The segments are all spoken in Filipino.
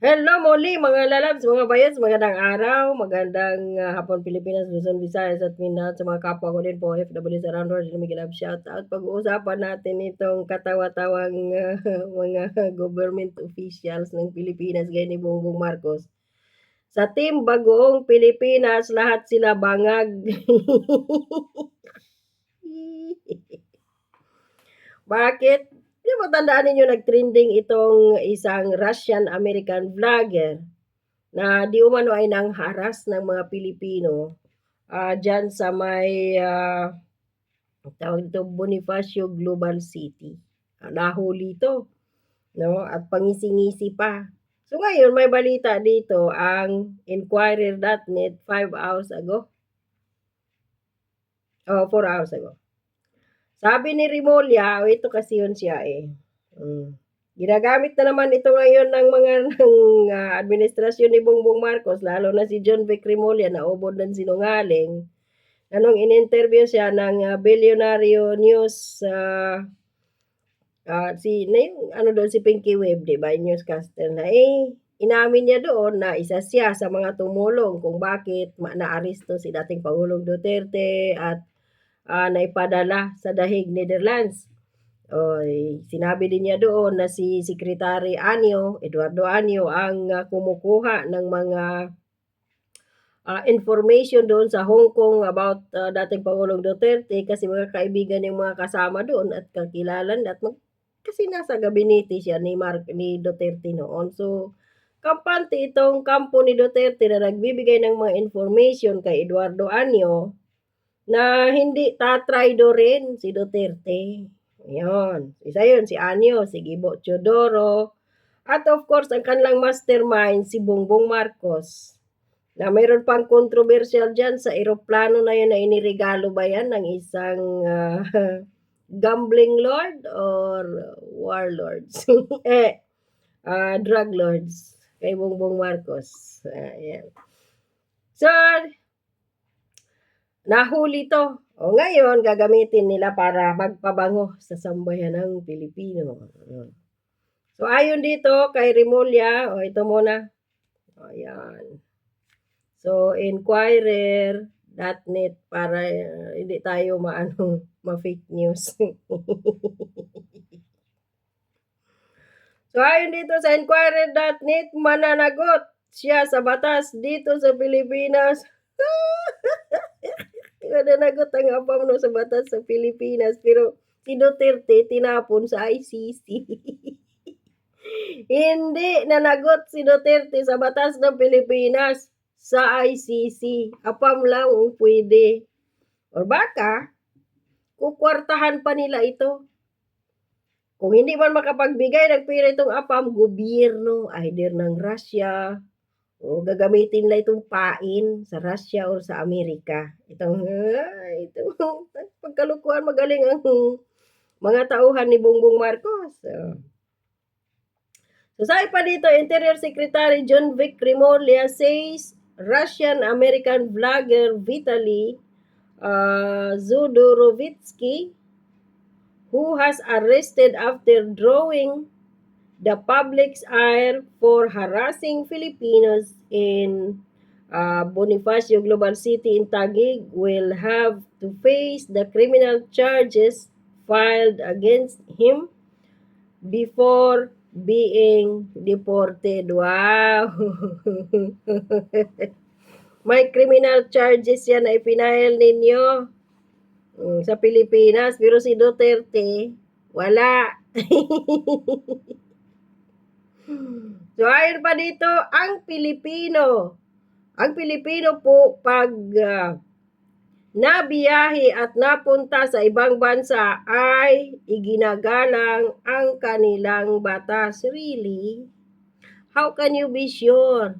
Hello muli mga lalabs, mga bayans, magandang araw, magandang uh, hapon Pilipinas, Luzon, Visayas at Mindanao sa mga kapwa ko din po OFW sa round world, lumigilab shout out. Pag-uusapan natin itong katawa-tawang uh, mga government officials ng Pilipinas, gaya ni Bongbong Marcos. Sa team Bagoong Pilipinas, lahat sila bangag. Bakit? Di ba tandaan ninyo nag-trending itong isang Russian-American vlogger na di umano ay nang haras ng mga Pilipino uh, dyan sa may uh, tawag dito Bonifacio Global City. Uh, nahuli ito. No? At pangisi-ngisi pa. So ngayon may balita dito ang Inquirer.net 5 hours ago. Oh, 4 hours ago. Sabi ni Rimolya, oh, ito kasi yun siya eh. Mm. Ginagamit na naman ito ngayon ng mga ng, uh, administrasyon ni Bongbong Marcos, lalo na si John Vic Rimolya na ubod ng sinungaling. Anong in-interview siya ng uh, Billionario News uh, uh, si na yung, ano doon si Pinky Web, di ba? Newscaster na eh inamin niya doon na isa siya sa mga tumulong kung bakit naaresto si dating Pangulong Duterte at uh, naipadala sa Dahig, Netherlands. O, sinabi din niya doon na si Secretary Anyo, Eduardo Anyo, ang uh, kumukuha ng mga uh, information doon sa Hong Kong about uh, dating Pangulong Duterte kasi mga kaibigan yung mga kasama doon at kakilalan at mag, kasi nasa gabinete siya ni, Mark, ni Duterte noon. So, kampante itong kampo ni Duterte na nagbibigay ng mga information kay Eduardo Anyo na hindi tatraydo rin si Duterte. Ayun. Isa yun, si Anyo, si Gibo Chodoro, at of course, ang kanilang mastermind, si Bongbong Marcos. Na mayroon pang controversial dyan sa eroplano na yun na inirigalo ba yan ng isang uh, gambling lord or warlords? eh, uh, drug lords kay Bongbong Marcos. Uh, yan. So, Nahuli to. O ngayon, gagamitin nila para magpabango sa sambayan ng Pilipino. So, ayon dito kay Rimulya, o ito muna. O, yan. So, inquirer.net para uh, hindi tayo maano, ma-fake news. so, ayon dito sa inquirer.net, mananagot siya sa batas dito sa Pilipinas. Nananagot ang apam no sa batas sa Pilipinas. Pero si Duterte tinapon sa ICC. Hindi nanagot si Duterte sa batas ng Pilipinas sa ICC. Apam lang ang pwede. O baka, kukwartahan pa nila ito. Kung hindi man makapagbigay ng pera itong apam, gobyerno, either ng Russia, o gagamitin nila itong pain sa Russia or sa Amerika. Itong, uh, itong pagkalukuhan magaling ang mga tauhan ni Bongbong Marcos. So, so sabi pa dito, Interior Secretary John Vic Rimolya says Russian-American vlogger Vitaly uh, Zudorovitsky who has arrested after drawing the public's ire for harassing Filipinos in uh, Bonifacio Global City in Taguig will have to face the criminal charges filed against him before being deported. Wow! May criminal charges yan na ipinahil ninyo um, sa Pilipinas. Pero si Duterte, wala. So, ayon pa dito, ang Pilipino. Ang Pilipino po, pag uh, nabiyahe at napunta sa ibang bansa ay iginagalang ang kanilang batas. Really? How can you be sure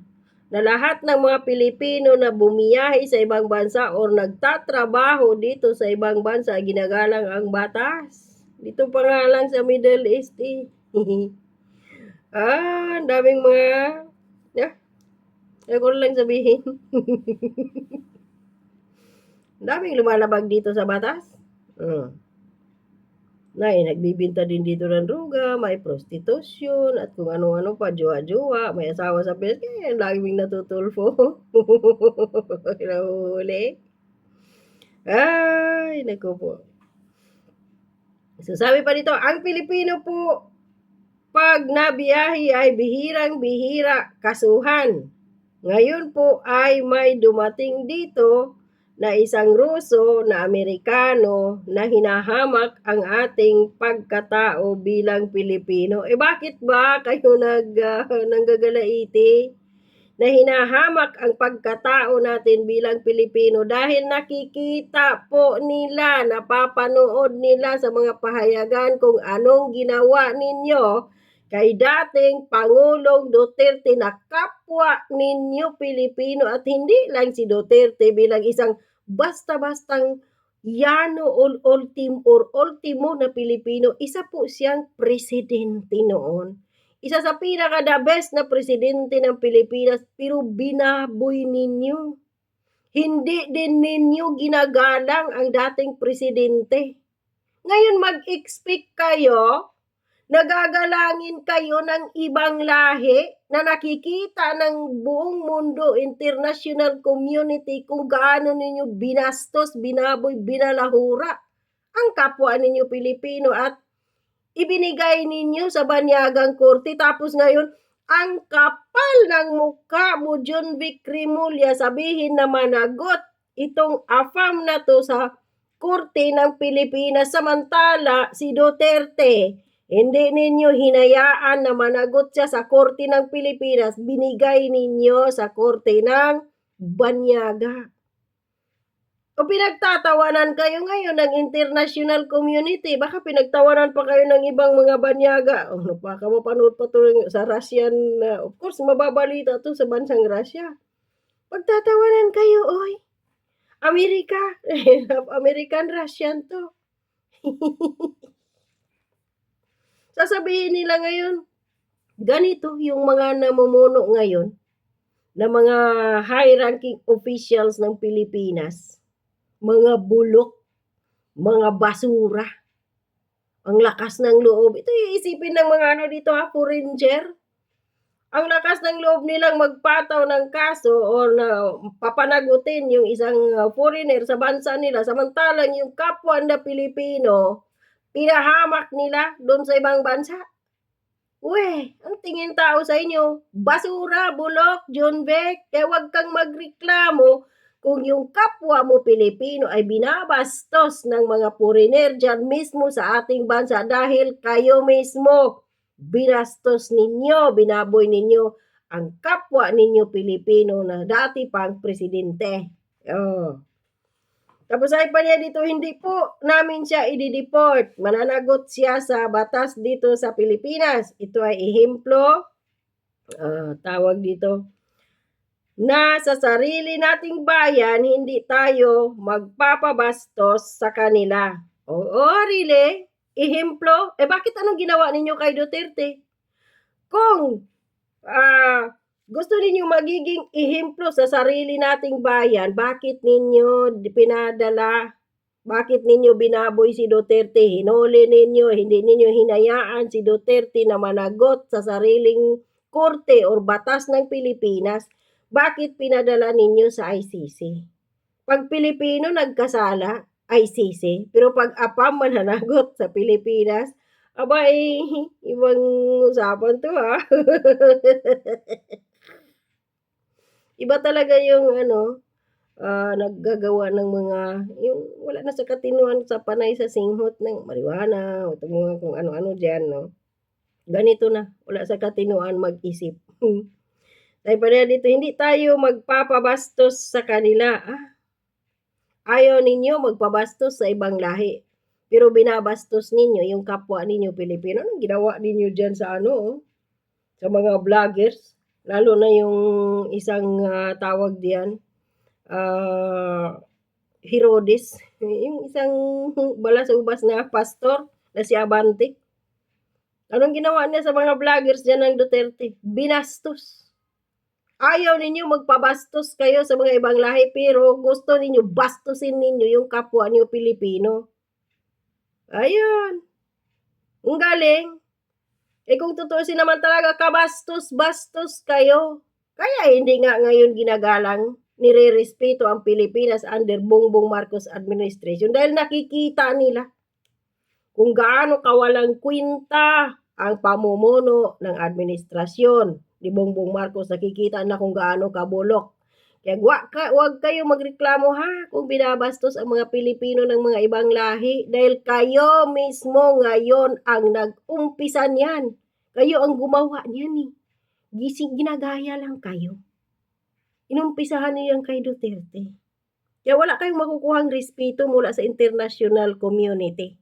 na lahat ng mga Pilipino na bumiyahe sa ibang bansa o nagtatrabaho dito sa ibang bansa ginagalang ang batas? Dito pa nga lang sa Middle East eh. Ah, ang daming mga... Yeah. Ayaw ko lang sabihin. daming lumalabag dito sa batas. Hmm. Na, eh, nagbibinta din dito ng droga, may prostitusyon, at kung ano-ano pa, jowa-jowa, may asawa sa Pinas, kaya lagi kaming natutulfo. Nahuhuli. Ay, naku po. So, sabi pa dito, ang Pilipino po, pag nabiyahe ay bihirang-bihira kasuhan. Ngayon po ay may dumating dito na isang Ruso na Amerikano na hinahamak ang ating pagkatao bilang Pilipino. Eh bakit ba kayo nag, uh, nanggagalaiti na hinahamak ang pagkatao natin bilang Pilipino dahil nakikita po nila, napapanood nila sa mga pahayagan kung anong ginawa ninyo kay dating Pangulong Duterte na kapwa ninyo Pilipino at hindi lang si Duterte bilang isang basta-bastang yano or ultim or ultimo na Pilipino, isa po siyang presidente noon. Isa sa pinaka the best na presidente ng Pilipinas pero binaboy ninyo. Hindi din ninyo ginagalang ang dating presidente. Ngayon mag-expect kayo nagagalangin kayo ng ibang lahi na nakikita ng buong mundo, international community kung gaano ninyo binastos, binaboy, binalahura ang kapwa ninyo Pilipino at ibinigay ninyo sa banyagang korte. Tapos ngayon ang kapal ng mukha mo John Vic Rimulya sabihin na managot itong afam na to sa korte ng Pilipinas. Samantala si Duterte hindi ninyo hinayaan na managot siya sa Korte ng Pilipinas, binigay ninyo sa Korte ng Banyaga. O pinagtatawanan kayo ngayon ng international community, baka pinagtawanan pa kayo ng ibang mga banyaga. O, oh, napaka mapanood pa to sa Russian, uh, of course, mababalita to sa bansang Russia. Pagtatawanan kayo, oy. Amerika, American Russian to. Sasabihin nila ngayon, ganito yung mga namumuno ngayon na mga high-ranking officials ng Pilipinas, mga bulok, mga basura, ang lakas ng loob. Ito iisipin ng mga ano dito ha, foreigner. Ang lakas ng loob nilang magpataw ng kaso o na papanagutin yung isang uh, foreigner sa bansa nila samantalang yung kapwa na Pilipino pinahamak nila doon sa ibang bansa. Uwe, ang tingin tao sa inyo, basura, bulok, John Beck, kaya huwag kang magreklamo kung yung kapwa mo Pilipino ay binabastos ng mga foreigner dyan mismo sa ating bansa dahil kayo mismo binastos ninyo, binaboy ninyo ang kapwa ninyo Pilipino na dati pang presidente. Oh. Tapos ay pa niya dito, hindi po namin siya i-deport. Mananagot siya sa batas dito sa Pilipinas. Ito ay ehemplo, uh, tawag dito, na sa sarili nating bayan, hindi tayo magpapabastos sa kanila. O, oh, really? Ehemplo? Eh bakit anong ginawa ninyo kay Duterte? Kung uh, gusto ninyo magiging ehemplo sa sarili nating bayan, bakit ninyo pinadala, bakit ninyo binaboy si Duterte, hinuli ninyo, hindi ninyo hinayaan si Duterte na managot sa sariling korte or batas ng Pilipinas, bakit pinadala ninyo sa ICC? Pag Pilipino nagkasala, ICC, pero pag apam mananagot sa Pilipinas, aba eh, ibang usapan to ha. Iba talaga yung ano, uh, naggagawa ng mga, yung wala na sa katinuan sa panay sa singhot ng marijuana, o mga kung ano-ano dyan, no? Ganito na, wala sa katinuan mag-isip. Pa dito, hindi tayo magpapabastos sa kanila. Ah, ayaw ninyo magpabastos sa ibang lahi. Pero binabastos ninyo yung kapwa ninyo Pilipino. Anong ginawa ninyo dyan sa ano? Oh? Sa mga vloggers? Lalo na yung isang uh, tawag diyan, uh, Herodes, yung isang bala sa ubas na pastor na si Abante. Anong ginawa niya sa mga vloggers diyan ng Duterte? Binastos. Ayaw ninyo magpabastos kayo sa mga ibang lahi pero gusto ninyo bastusin ninyo yung kapwa niyo Pilipino. Ayun. Ang galing. Eh kung tutuusin naman talaga, kabastos-bastos kayo. Kaya hindi nga ngayon ginagalang, nire-respeto ang Pilipinas under Bongbong Marcos administration dahil nakikita nila kung gaano kawalang kwinta ang pamumuno ng administrasyon ni Bongbong Marcos. Nakikita na kung gaano kabulok. Kaya wag, ka, wag kayo magreklamo ha kung binabastos ang mga Pilipino ng mga ibang lahi dahil kayo mismo ngayon ang nag-umpisa niyan. Kayo ang gumawa niyan eh. Gising, ginagaya lang kayo. Inumpisahan niyo yan kay Duterte. Kaya wala kayong makukuhang respeto mula sa international community.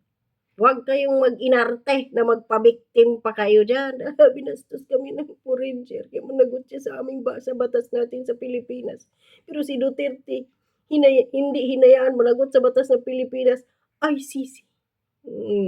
Huwag kayong mag-inarte na magpabiktim pa kayo dyan. Binastos kami ng foreigner. Kaya managot siya sa aming ba batas natin sa Pilipinas. Pero si Duterte, hinay- hindi hinayaan managot sa batas ng Pilipinas. Sisi. Mm.